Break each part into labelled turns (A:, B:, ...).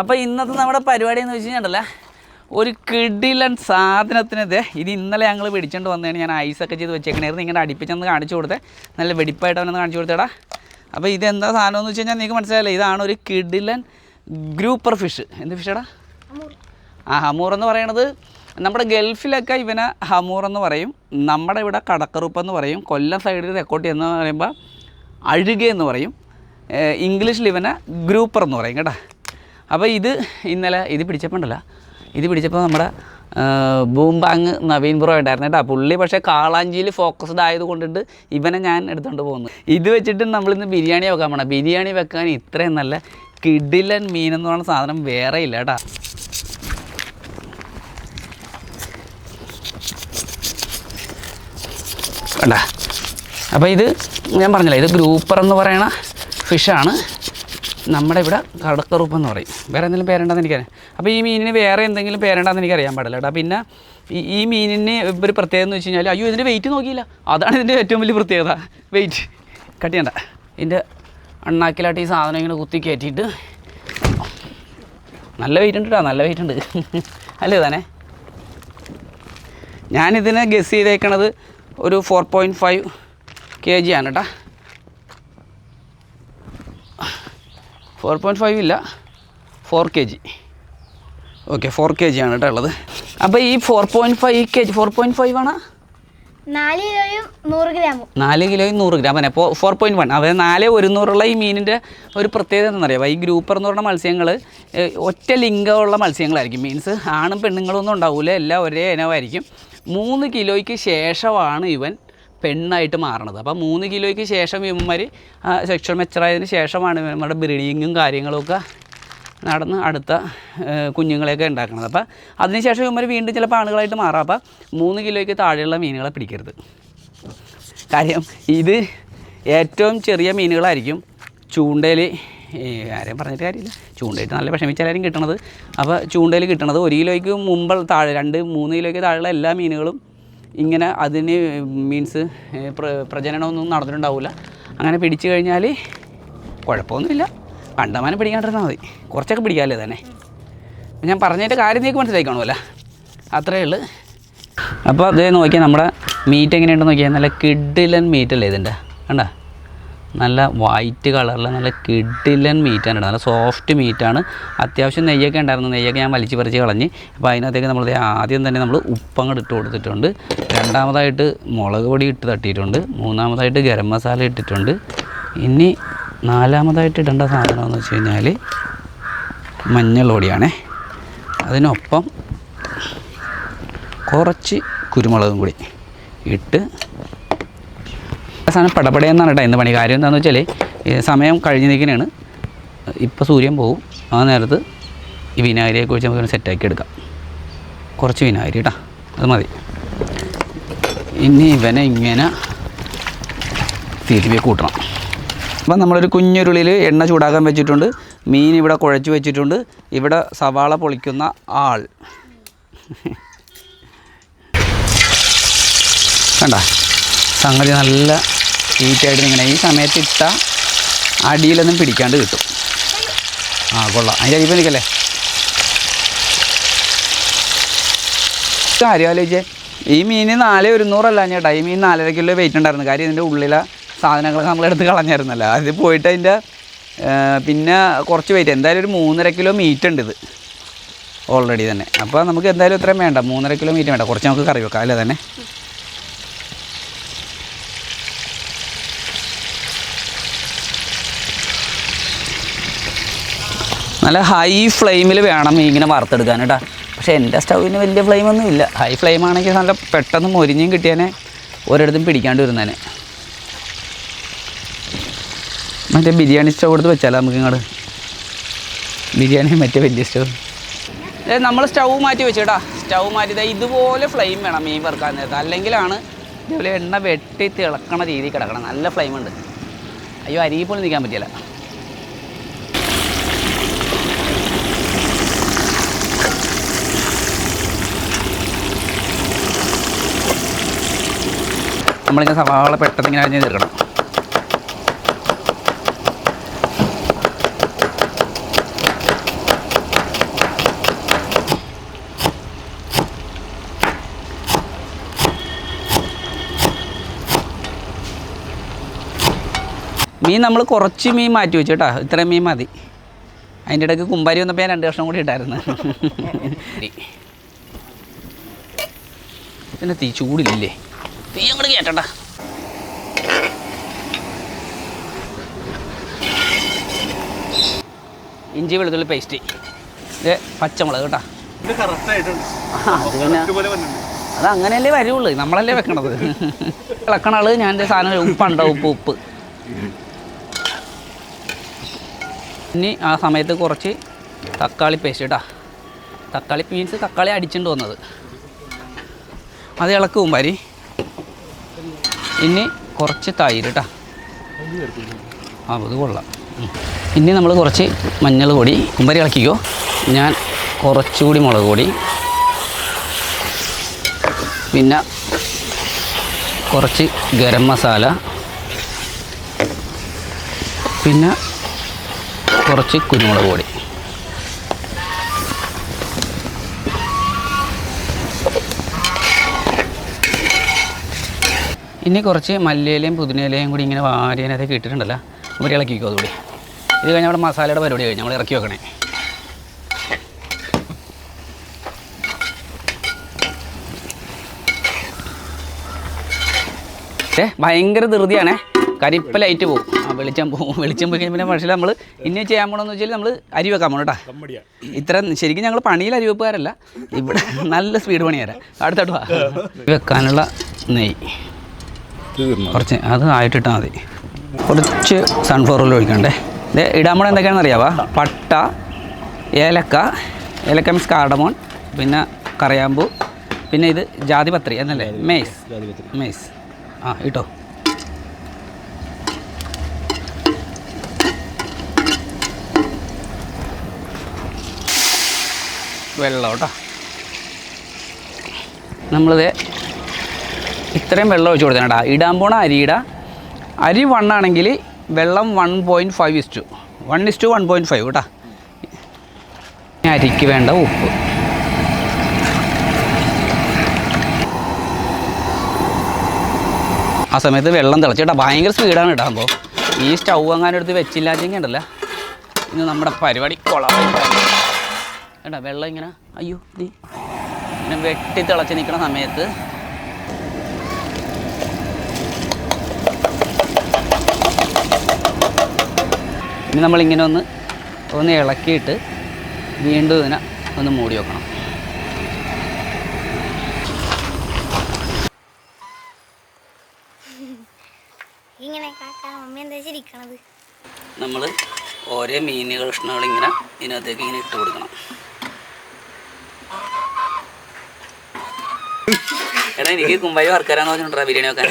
A: അപ്പോൾ ഇന്നത്തെ നമ്മുടെ പരിപാടി എന്ന് വെച്ച് കഴിഞ്ഞാൽ ഒരു കിടിലൻ സാധനത്തിനത് ഇത് ഇന്നലെ ഞങ്ങൾ പിടിച്ചോണ്ട് വന്നതാണ്. ഞാൻ ഐസൊക്കെ ചെയ്ത് വെച്ചേക്കണായിരുന്നു ഇങ്ങനെ അടുപ്പിച്ചെന്ന് കാണിച്ചു കൊടുത്തേ. നല്ല വെടിപ്പായിട്ട് അവനൊന്ന് കാണിച്ചു കൊടുത്തേടാ. അപ്പോൾ ഇതെന്താ സാധനം എന്ന് വെച്ച് കഴിഞ്ഞാൽ നിങ്ങൾക്ക് മനസ്സിലായില്ലേ? ഇതാണ് ഒരു കിടിലൻ ഗ്രൂപ്പർ ഫിഷ്. എന്ത് ഫിഷടാ ആ ഹമൂർ എന്ന് പറയണത് നമ്മുടെ ഗൾഫിലൊക്കെ ഇവനെ ഹമൂർ എന്ന് പറയും. നമ്മുടെ ഇവിടെ കടക്കറുപ്പ് എന്ന് പറയും. കൊല്ലം സൈഡിൽ റെക്കോർഡ് എന്ന് പറയുമ്പോൾ അഴുക എന്ന് പറയും. ഇംഗ്ലീഷിൽ ഇവനെ ഗ്രൂപ്പർ എന്ന് പറയും കേട്ടോ. അപ്പോൾ ഇത് ഇന്നലെ ഇത് പിടിച്ചപ്പോൾ ഉണ്ടല്ലോ ഇത് പിടിച്ചപ്പോൾ നമ്മുടെ ബൂംബാങ് നവീൻ ബ്രോ ഉണ്ടായിരുന്നു കേട്ടോ. പുള്ളി പക്ഷേ കാളാഞ്ചിയിൽ ഫോക്കസ്ഡ് ആയത് കൊണ്ടിട്ട് ഇവനെ ഞാൻ എടുത്തുകൊണ്ട് പോകുന്നു ഇത് വെച്ചിട്ട് നമ്മളിന്ന് ബിരിയാണി വെക്കാൻ പോകണം ബിരിയാണി വെക്കാൻ ഇത്രയും നല്ല കിഡിലൻ മീൻ എന്ന് പറയുന്ന സാധനം വേറെ ഇല്ല കേട്ടോ. കണ്ട? അപ്പോൾ ഇത് ഞാൻ പറഞ്ഞില്ല ഇത് ഗ്രൂപ്പർ എന്ന് പറയണ ഫിഷാണ് നമ്മുടെ ഇവിടെ കടക്കറുപ്പ് എന്ന് പറയും. വേറെ എന്തെങ്കിലും പേരുണ്ടെന്ന് എനിക്കറിയാം. അപ്പോൾ ഈ മീനിന് വേറെ എന്തെങ്കിലും പേരുണ്ടെന്ന് എനിക്കറിയാൻ പാടില്ല കേട്ടോ. പിന്നെ ഈ മീനിന് ഒരു പ്രത്യേകത എന്ന് വെച്ച് കഴിഞ്ഞാൽ അയ്യോ ഇതിന്റെ വെയിറ്റ് നോക്കിയില്ല. അതാണ് ഇതിന്റെ ഏറ്റവും വലിയ പ്രത്യേകത. വെയിറ്റ് കട്ട് ചെയ്യണ്ട. ഇതിന്റെ അണ്ണാക്കിലായിട്ട് ഈ സാധനം ഇങ്ങനെ കുത്തി കയറ്റിയിട്ട് നല്ല വെയിറ്റ് ഉണ്ട് കേട്ടോ നല്ല വെയിറ്റ് ഉണ്ട്. അല്ലേ തന്നെ ഞാനിതിനെ ഗസ് ചെയ്തേക്കണത് ഒരു four point five K G ആണ് കേട്ടോ ഫോർ പോയിന്റ് ഫൈവ് ഇല്ല. Four K G okay four K G ആണ് കേട്ടോ ഉള്ളത്. അപ്പോൾ ഈ four point five K G four point five ആണ്?
B: നാല് കിലോയും നൂറ് ഗ്രാമും.
A: നാല് കിലോയും നൂറ് ഗ്രാം അല്ലെ അപ്പോൾ ഫോർ പോയിന്റ് വൺ അതായത് നാല് ഒരുന്നൂറുള്ള ഈ മീനിന്റെ ഒരു പ്രത്യേകത എന്താണെന്നറിയാമോ ഈ ഗ്രൂപ്പർ എന്ന് പറഞ്ഞ മത്സ്യങ്ങൾ ഒറ്റ ലിംഗമുള്ള മത്സ്യങ്ങളായിരിക്കും. മീൻസ് ആണും പെണ്ണുങ്ങളൊന്നും ഉണ്ടാവില്ല എല്ലാം ഒരേ ഇനമായിരിക്കും. മൂന്ന് കിലോയ്ക്ക് ശേഷമാണ് ഇവൻ പെണ്ണായിട്ട് മാറണത്. അപ്പോൾ മൂന്ന് കിലോയ്ക്ക് ശേഷം ഇവന്മാർ സെക്ഷൽ മെച്ചറായതിന് ശേഷമാണ് ഇവന്മാരുടെ ബ്രീഡിങ്ങും കാര്യങ്ങളൊക്കെ നടന്ന് അടുത്ത കുഞ്ഞുങ്ങളെയൊക്കെ ഉണ്ടാക്കുന്നത് അപ്പോൾ അതിനുശേഷം ഇവന്മാർ വീണ്ടും ചിലപ്പോൾ ആണുകളായിട്ട് മാറാം. അപ്പോൾ മൂന്ന് കിലോയ്ക്ക് താഴെയുള്ള മീനുകളെ പിടിക്കരുത്. കാര്യം ഇത് ഏറ്റവും ചെറിയ മീനുകളായിരിക്കും ചൂണ്ടയിൽ ആരെയും പറഞ്ഞിട്ട് കാര്യമില്ല. ചൂണ്ടയിട്ട് നല്ല വിഷമിച്ചാലും കിട്ടണത്. അപ്പോൾ ചൂണ്ടയിൽ കിട്ടണത് ഒരു കിലോയ്ക്ക് മുമ്പ് താഴെ രണ്ട് മൂന്ന് കിലോയ്ക്ക് താഴെയുള്ള എല്ലാ മീനുകളും ഇങ്ങനെ അതിന് മീൻസ് പ്രജനനമൊന്നും നടന്നിട്ടുണ്ടാവില്ല അങ്ങനെ പിടിച്ചു കഴിഞ്ഞാൽ കുഴപ്പമൊന്നുമില്ല. കണ്ടമാനം പിടിക്കാണ്ടിരുന്നാൽ മതി. കുറച്ചൊക്കെ പിടിക്കാമല്ലേ തന്നെ. ഞാൻ പറഞ്ഞതിന്റെ കാര്യം നീക്ക് മനസ്സിലാക്കി അത്രയേ ഉള്ളൂ. അപ്പോൾ അതേ നോക്കിയാൽ നമ്മുടെ മീറ്റ് എങ്ങനെയുണ്ടെന്ന് നോക്കിയാൽ നല്ല കിഡിലൻ മീറ്റല്ലേ ഇതിന്റെ കണ്ട? നല്ല വൈറ്റ് കളറിൽ നല്ല കിഡിലൻ മീറ്റാണ് നല്ല സോഫ്റ്റ് മീറ്റാണ് അത്യാവശ്യം നെയ്യൊക്കെ ഉണ്ടായിരുന്നു. നെയ്യൊക്കെ ഞാൻ വലിച്ചു പറിച്ച് കളഞ്ഞ്. അപ്പോൾ അതിനകത്തേക്ക് നമ്മൾ ആദ്യം തന്നെ നമ്മൾ ഉപ്പങ്ങൾ ഇട്ട് കൊടുത്തിട്ടുണ്ട്. രണ്ടാമതായിട്ട് മുളക് പൊടി ഇട്ട് തട്ടിയിട്ടുണ്ട്. മൂന്നാമതായിട്ട് ഗരം മസാല ഇട്ടിട്ടുണ്ട്. ഇനി നാലാമതായിട്ട് ഇടേണ്ട സാധനം എന്ന് വെച്ച് കഴിഞ്ഞാൽ മഞ്ഞൾ അതിനൊപ്പം കുറച്ച് കുരുമുളകും കൂടി ഇട്ട് അവസാനം പടപടയെന്നാണ് കേട്ടോ ഇന്ന് പണി. കാര്യം എന്താണെന്ന് വെച്ചാൽ സമയം കഴിഞ്ഞ് നിൽക്കുന്നതാണ്. ഇപ്പോൾ സൂര്യൻ പോകും ആ നേരത്ത് ഈ വിനാഗിരിയൊക്കെ ഒഴിച്ച് നമുക്ക് സെറ്റാക്കി എടുക്കാം. കുറച്ച് വിനാഗിരി കേട്ടോ. അത് മതി. ഇനി ഇവനെ ഇങ്ങനെ തിരുവി കൂട്ടണം. അപ്പം നമ്മളൊരു കുഞ്ഞുരുളിയിൽ എണ്ണ ചൂടാക്കാൻ വെച്ചിട്ടുണ്ട്. മീൻ ഇവിടെ കുഴച്ച് വെച്ചിട്ടുണ്ട്. ഇവിടെ സവാള പൊളിക്കുന്ന ആൾ. കണ്ട? സംഗതി നല്ല ഹീറ്റായിട്ട് ഇങ്ങനെ ഈ സമയത്ത് ഇട്ട അടിയിലൊന്നും പിടിക്കാണ്ട് കിട്ടും. ആ കൊള്ളാം. അതിന്റെ അരിപ്പം നിൽക്കല്ലേ? കാര്യം ആലോചിച്ചേ. ഈ മീന് നാല് ഒരുന്നൂറല്ല ചേട്ടാ. ഈ മീൻ നാലര കിലോ വെയിറ്റ് ഉണ്ടായിരുന്നു. കാര്യം ഇതിന്റെ ഉള്ളിലെ സാധനങ്ങളൊക്കെ നമ്മളെടുത്ത് കളഞ്ഞായിരുന്നല്ലോ. അത് പോയിട്ട് അതിന്റെ പിന്നെ കുറച്ച് വെയിറ്റ് എന്തായാലും ഒരു മൂന്നര കിലോ മീറ്റ് ഉണ്ട് ഇത്. ഓൾറെഡി തന്നെ. അപ്പോൾ നമുക്ക് എന്തായാലും ഇത്രയും വേണ്ട. മൂന്നര കിലോ മീറ്റ് വേണ്ട. കുറച്ച് നമുക്ക് കറി വെക്കാം. അല്ലേ തന്നെ? നല്ല ഹൈ ഫ്ലെയിമിൽ വേണം ഇങ്ങനെ വറുത്തെടുക്കാൻ കേട്ടോ. പക്ഷേ എന്റെ സ്റ്റൗവിന് വലിയ ഫ്ലെയിമൊന്നും ഇല്ല. ഹൈ ഫ്ലെയിം ആണെങ്കിൽ നല്ല പെട്ടെന്ന് മൊരിഞ്ഞും കിട്ടിയാനെ ഒരിടത്തും പിടിക്കാണ്ട് വരുന്നതിന് മറ്റേ ബിരിയാണി സ്റ്റൗ എടുത്ത് വെച്ചാലോ നമുക്ക് ഇങ്ങോട്ട് ബിരിയാണി മറ്റേ വലിയ സ്റ്റവ് നമ്മൾ സ്റ്റൗ മാറ്റി വെച്ചു കേട്ടോ. സ്റ്റൗ മാറ്റി ഇതുപോലെ ഫ്ലെയിം വേണം മീൻ വറുക്കാൻ നേരത്തെ. അല്ലെങ്കിലാണ് ഇതുപോലെ എണ്ണ വെട്ടി തിളക്കണ രീതിയിൽ കിടക്കണം. നല്ല ഫ്ലെയിം ഉണ്ട്. അയ്യോ അരിയിൽ പോലും നിൽക്കാൻ പറ്റില്ല. നമ്മളിങ്ങനെ സവാള പെട്ടെന്ന് ഇങ്ങനെ അരിഞ്ഞ് തീർക്കണം. മീൻ നമ്മൾ കുറച്ച് മീൻ മാറ്റി വെച്ചു കേട്ടോ. ഇത്രയും മീൻ മതി. അതിന്റെ ഇടയ്ക്ക് കുമ്പാരി വന്നപ്പോൾ ഞാൻ രണ്ട് കഷ്ണം കൂടി ഇട്ടായിരുന്നു. പിന്നെ തീ ചൂടില്ലേ? തീ അങ്ങോട്ട് കേട്ടണ്ട ഇഞ്ചി വെളുത്തുള്ളി പേസ്റ്റ് ഇത് പച്ചമുളക് കേട്ടോ. പിന്നെ. അത് അങ്ങനെയല്ലേ വരുള്ളൂ. നമ്മളല്ലേ വെക്കണത്. ഇളക്കണ ആൾ ഞാൻ എന്റെ സാധനം ഉപ്പുണ്ടോ ഉപ്പ് ഉപ്പ്. ഇനി ആ സമയത്ത് കുറച്ച് തക്കാളി പേസ്റ്റ് കേട്ടാ തക്കാളി മീൻസ് തക്കാളി അടിച്ചിട്ട് വന്നത്. അത് ഇളക്കും വരി ഇനി കുറച്ച് തൈര് കേട്ടാ ആ അത് കൊള്ളാം. ഇനി നമ്മൾ കുറച്ച് മഞ്ഞൾ കൂടി കുമ്പരി ഇളക്കിക്കോ. ഞാൻ കുറച്ചുകൂടി മുളക് പൊടി പിന്നെ കുറച്ച് ഗരം മസാല പിന്നെ കുറച്ച് കുരുമുളക് പൊടി. ഇനി കുറച്ച് മല്ലിയിലയും പുതിനയിലയും കൂടി ഇങ്ങനെ വാരിയതിനകത്തേക്ക് ഇട്ടിട്ടുണ്ടല്ലോ. ഒരു ഇളക്കിക്കോ അതുകൂടി. ഇത് കഴിഞ്ഞാൽ അവിടെ മസാലയുടെ പരിപാടി കഴിഞ്ഞ് നമ്മൾ ഇറക്കി വെക്കണേ. ഏ ഭയങ്കര ധൃതിയാണേ. കരിപ്പ ലൈറ്റ് പോകും ആ വെളിച്ചം പോകും വെളിച്ചം പോയി കഴിഞ്ഞാൽ പിന്നെ പക്ഷേ നമ്മൾ ഇനി ചെയ്യാൻ പോകണമെന്ന് വെച്ചാൽ നമ്മൾ അരി വെക്കാൻ പോകണം കേട്ടോ. ഇത്ര ശരിക്കും ഞങ്ങൾ പണിയിൽ അരി വെപ്പുകാരല്ല. ഇവിടെ നല്ല സ്പീഡ് പണിയാരാ. അടുത്തടുവാ വെക്കാനുള്ള നെയ്യ്. കുറച്ച് അത് ആയിട്ടിട്ടാൽ മതി. കുറച്ച് സൺഫ്ലവർ ഓയിൽ ഒഴിക്കണ്ടേ. ഇത് ഇടാൻ പോണ എന്തൊക്കെയാണെന്ന് അറിയാവാ? പട്ട ഏലക്ക ഏലക്ക മീൻസ് കാർഡമോൺ പിന്നെ കറിയാമ്പൂ പിന്നെ ഇത് ജാതിപത്രി എന്നല്ലേ? Mace mace. ആ ഇട്ടോ. വെള്ളം കേട്ടോ. നമ്മളിത് ഇത്രയും വെള്ളം ഒഴിച്ച് കൊടുത്തേണ്ടാ ഇടാൻ പോണ അരിയിട അരി വൺ ആണെങ്കിൽ വെള്ളം one point five is two one is two one point five കേട്ടോ അരിക്ക് വേണ്ട ഉപ്പ്. ആ സമയത്ത് വെള്ളം തിളച്ചിട്ടാ ഭയങ്കര സ്പീഡാണ് ഇടാകുമ്പോൾ ഈ സ്റ്റൗ അങ്ങനെ എടുത്ത് വെച്ചില്ലാച്ചെങ്കിൽ ഉണ്ടല്ല. ഇന്ന് നമ്മുടെ പരിപാടി കൊളായി കേട്ടോ വെള്ളം ഇങ്ങനെ അയ്യോ ഇങ്ങനെ വെട്ടി തിളച്ച് നിൽക്കുന്ന സമയത്ത് ഇനി നമ്മളിങ്ങനെ ഒന്ന് ഒന്ന് ഇളക്കിയിട്ട് വീണ്ടും ഇതിനെ ഒന്ന് മൂടി വെക്കണം.
B: ഇങ്ങനെ കാക്ക മമ്മി എന്താ ചിരിക്കണത്?
A: നമ്മൾ ഓരോ മീനുകൾ കഷ്ണങ്ങൾ ഇങ്ങനെ ഇതിനകത്തേക്ക് ഇങ്ങനെ ഇട്ട് കൊടുക്കണം. എടാ എനിക്ക് കുമ്പായി വർക്കാരാന്ന് പറഞ്ഞിട്ടുണ്ടാ ബിരിയാണി വെക്കാൻ?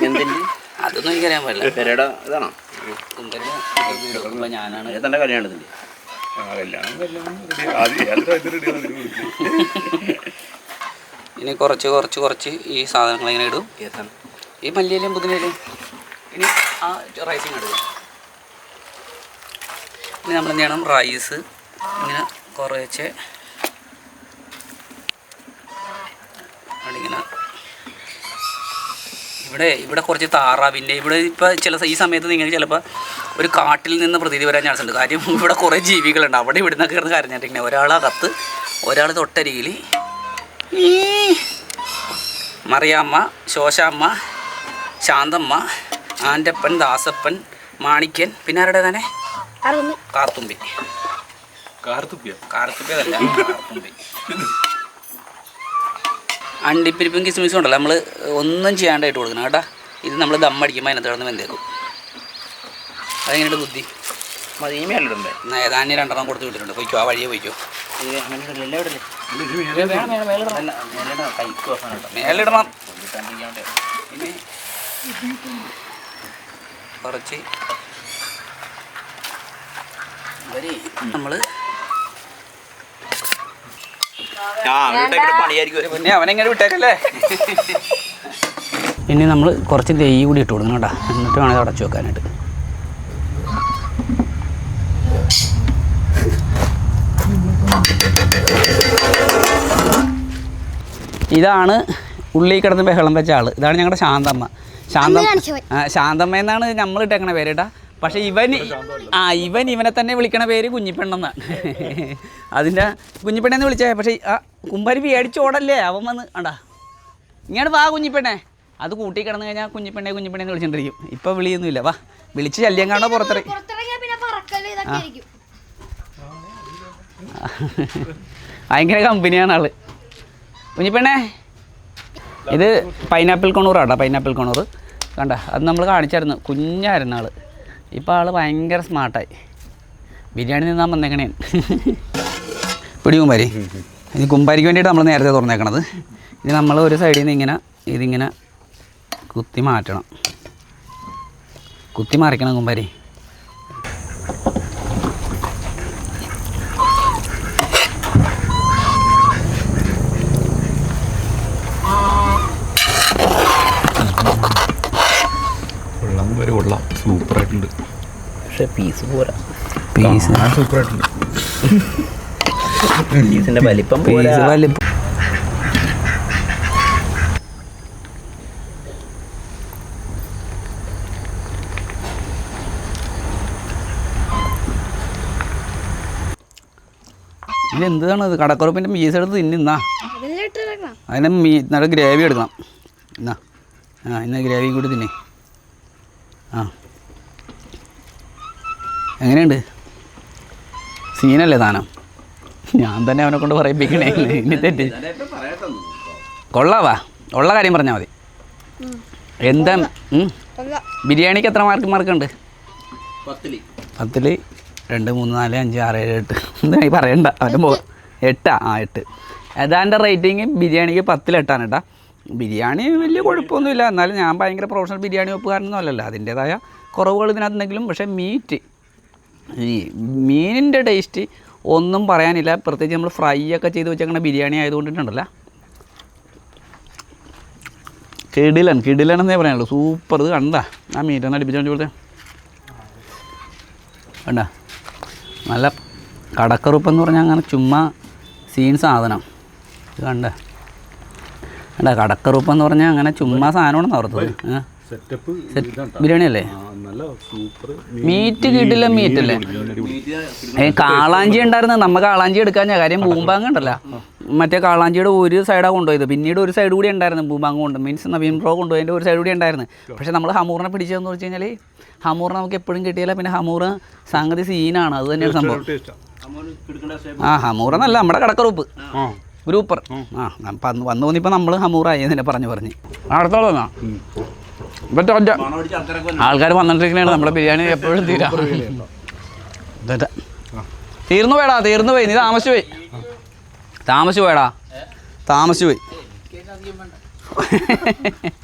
A: പിന്നെ അതൊന്നും എനിക്കറിയാൻ പാടില്ല. ഞാനാണ്.
C: കൊടുക്കുന്നത്.
A: ഇനി കുറച്ച് കുറച്ച് കുറച്ച് ഈ സാധനങ്ങൾ ഇങ്ങനെ ഇടും. ഈ മല്ലിയിലും പുതിനയിലും ഇനി ആ റൈസിങ് ഇടുക. ഇനി നമ്മൾ എന്ത് ചെയ്യണം? റൈസ് ഇങ്ങനെ കുറച്ച് ഇങ്ങനെ ഇവിടെ ഇവിടെ കുറച്ച് താറാവിന്റെ ഇവിടെ ഇപ്പോൾ ചില ഈ സമയത്ത് നിങ്ങൾ ചിലപ്പോൾ ഒരു കാട്ടിൽ നിന്ന് പ്രതീതി വരാൻ ചാൻസ് ഉണ്ട്. കാര്യം ഇവിടെ കുറേ ജീവികളുണ്ട്. അവിടെ ഇവിടെ നിന്നൊക്കെ കിടന്ന് കരഞ്ഞിട്ടിങ്ങനെ ഒരാൾ കത്ത് ഒരാൾ തൊട്ടരികിൽ. മറിയാമ്മ ശോശാമ്മ ശാന്തമ്മ ആന്റപ്പൻ ദാസപ്പൻ മാണിക്കൻ പിന്നെ ആരുടെ തന്നെ? കാർത്തുമ്പി.
C: കാർത്തുമ്പി.
A: കാർത്തുമ്പി അതല്ല കാർത്തുമ്പി. അണ്ടിപ്പരിപ്പും കിസ്മിസും ഉണ്ടല്ലോ. നമ്മൾ ഒന്നും ചെയ്യാണ്ടായിട്ട് കൊടുക്കണം കേട്ടോ. ഇത് നമ്മൾ ദമ്മടിക്കുമ്പോൾ അതിനകത്ത് കിടന്ന് വെന്തേക്കും. അതെങ്ങനെയുണ്ട് ബുദ്ധി? ഏതാണ്ട് രണ്ടെണ്ണം കൊടുത്ത് വിട്ടിട്ടുണ്ട്. പൊയ്ക്കോ ആ വഴിയെ പോയിക്കോ.
D: മേലിടണം. കുറച്ച് ഇടല്ലേ എല്ലാം ഇടല്ലേ
C: ഇത് മീൻ
D: അല്ല മേലിട കൈക്ക് അവസാനം ഇട്ടോ
A: മേലിടണം
D: കൊണ്ടിട്ടാണ്ടിരിക്കാണ്ട്
A: ഇനി കുറച്ച് വരി നമ്മൾ
D: ആ അങ്ങോട്ടേക്ക് പണിയായിരിക്കും
A: പിന്നെ അവനെങ്ങനെ വിട്ടേക്കല്ലേ? ഇനി നമ്മൾ കുറച്ച് നെയ്യ് കൂടി ഇട്ട് കൊടുക്കണം കേട്ടോ. എന്നിട്ട് വേണം ഇത് അടച്ചു വെക്കാനായിട്ട്. ഇതാണ് ഉള്ളി കിടന്ന് ബഹളം വെച്ച ആൾ. ഇതാണ് ഞങ്ങളുടെ ശാന്തമ്മ. ശാന്തം ശാന്തമ്മ എന്നാണ് നമ്മൾ ഇട്ടേക്കണ പേര് കേട്ടാ. പക്ഷെ ഇവൻ ആ ഇവൻ ഇവനെ തന്നെ വിളിക്കണ പേര് കുഞ്ഞിപ്പെണ്ണെന്നാണ് അതിന്റെ കുഞ്ഞിപ്പെണ്ണെന്ന് വിളിച്ചേ. പക്ഷേ ആ കുമ്പാരി പേടിച്ചോടല്ലേ അവൻ വന്ന് ആണ്ടാ. ഇങ്ങോട്ട് വാ കുഞ്ഞിപ്പെണ്ണേ. അത് കൂട്ടി കിടന്നു കഴിഞ്ഞാൽ കുഞ്ഞിപ്പെണ്ണേ കുഞ്ഞിപ്പെണ്ണെ എന്ന് വിളിച്ചോണ്ടിരിക്കും. ഇപ്പം വിളിയൊന്നുമില്ല. വാ വിളിച്ച് ശല്യം കാണോ പുറത്തിറങ്ങി. ഭയങ്കര കമ്പനിയാണ് ആൾ. കുഞ്ഞിപ്പെണ്ണേ ഇത് പൈനാപ്പിൾ കൊണൂറാട്ടോ പൈനാപ്പിൾ കൊണൂർ കണ്ട അത് നമ്മൾ കാണിച്ചായിരുന്നു. കുഞ്ഞായിരുന്നു ആൾ. ഇപ്പോൾ ആൾ ഭയങ്കര സ്മാർട്ടായി. ബിരിയാണി നിന്നാൻ വന്നേക്കണേ. പിടി കുമ്പാരി. ഇനി കുമ്പാരിക്ക് വേണ്ടിയിട്ട് നമ്മൾ നേരത്തെ തുറന്നേക്കണത്. ഇനി നമ്മൾ ഒരു സൈഡിൽ നിന്ന് ഇങ്ങനെ ഇതിങ്ങനെ കുത്തി മാറ്റണം. കുത്തി മറിക്കണം കുമ്പാരി
C: കൊള്ളാം വരെ കൊള്ളാം സൂപ്പറായിട്ടുണ്ട്
D: പക്ഷെ പീസ് പോരാ.
A: പീസ്
C: സൂപ്പറായിട്ടുണ്ട്.
D: പീസിന്റെ വലിപ്പം പോരാ.
A: വലിപ്പം. ഇത് എന്താണ് ഇത്? കടക്കുറപ്പിന്റെ മീസ് എടുത്ത് തിന്നാ അതിന് മീ നല്ല ഗ്രേവി എടുക്കണം. എന്നാ ആ ഇന്ന് ഗ്രേവി കൂടി തിന്നെ. ആ. എങ്ങനെയുണ്ട്? സീനല്ലേ താനം? ഞാൻ തന്നെ അവനെ കൊണ്ട് പറയിപ്പിക്കണേ. ഇനി തെറ്റ്. കൊള്ളാവാ. ഉള്ള കാര്യം പറഞ്ഞാൽ മതി. എന്താ. ബിരിയാണിക്ക് എത്ര മാർക്ക് മാർക്കുണ്ട്?
D: പത്തിൽ.
A: പത്തിൽ രണ്ട് മൂന്ന് നാല് അഞ്ച് ആറ് ഏഴ് എട്ട്. എന്താ പറയണ്ട. അവന്റെ മുഖം എട്ടാ? ആ എട്ട്. ഏതാണ്ട് റേറ്റിംഗ് ബിരിയാണിക്ക് പത്തിൽ എട്ടാണ് കേട്ടാ ബിരിയാണി വലിയ കുഴപ്പമൊന്നുമില്ല. എന്നാലും ഞാൻ ഭയങ്കര പ്രൊഫഷണൽ ബിരിയാണി വെപ്പുകാരനൊന്നും അല്ലല്ലോ. അതിന്റേതായ കുറവുകൾ ഇതിനകത്തുണ്ടെങ്കിലും പക്ഷേ മീറ്റ് ഈ മീനിന്റെ ടേസ്റ്റ് ഒന്നും പറയാനില്ല. പ്രത്യേകിച്ച് നമ്മൾ ഫ്രൈ ഒക്കെ ചെയ്ത് വെച്ചേക്കണ ബിരിയാണി ആയതുകൊണ്ടിട്ടുണ്ടല്ല കിടിലൻ എന്നേ പറയാനുള്ളൂ. സൂപ്പർ ഇത് കണ്ട? ആ മീറ്റ് ഒന്ന് അടുപ്പിച്ചു കൊടുത്തേ കണ്ട? നല്ല കടക്കറുപ്പെന്ന് പറഞ്ഞാൽ അങ്ങനെ ചുമ്മാ സീൻ സാധനം. ഇത് കണ്ട? കണ്ട കടക്കറുപ്പെന്ന് പറഞ്ഞാൽ അങ്ങനെ ചുമ്മാ സാധനമാണെന്ന് ഓർത്തത് ഏ?
C: സെറ്റപ്പ്
A: ബിരിയാണി അല്ലേ
C: നല്ല സൂപ്പർ
A: മീറ്റ് കിട്ടില്ല മീറ്റ് അല്ലേ കാളാഞ്ചി ഉണ്ടായിരുന്നു നമ്മ കാളാഞ്ചി എടുക്കാൻ കാര്യം ബൂമ്പാങ് ഉണ്ടല്ല. മറ്റേ കാളാഞ്ചിയുടെ ഒരു സൈഡാണ് കൊണ്ടുപോയത്. പിന്നീട് ഒരു സൈഡ് കൂടി ഉണ്ടായിരുന്നു ബൂമ്പാങ് കൊണ്ട്. മീൻസ് നവീൻ പ്രോ കൊണ്ടുപോയതിന്റെ ഒരു സൈഡ് കൂടി ഉണ്ടായിരുന്നു. പക്ഷേ നമ്മൾ ഹമൂറിനെ പിടിച്ചതെന്ന് വെച്ച് കഴിഞ്ഞാൽ ഹമൂർ നമുക്ക് എപ്പോഴും കിട്ടിയില്ല പിന്നെ ഹമൂർ സംഗതി സീനാണ്. അത് തന്നെയാണ് സംഭവം. ആ ഹമൂർ എന്നല്ല നമ്മുടെ കടക്കറുപ്പ്.
C: ആ.
A: ഗ്രൂപ്പർ ആ വന്നു തോന്നിയപ്പോൾ നമ്മൾ ഹമൂറായി എന്നെ പറഞ്ഞു പറഞ്ഞ്. അടുത്തോളന്നാ പറ്റോ ആൾക്കാർ വന്നിട്ടിരിക്കണേ നമ്മുടെ ബിരിയാണി എപ്പോഴും തീരാ. തീർന്നു പോയടാ തീർന്നു പോയി. നീ താമസിച്ചു പോയി. താമസിച്ചു പോയടാ. താമസിച്ചു പോയി.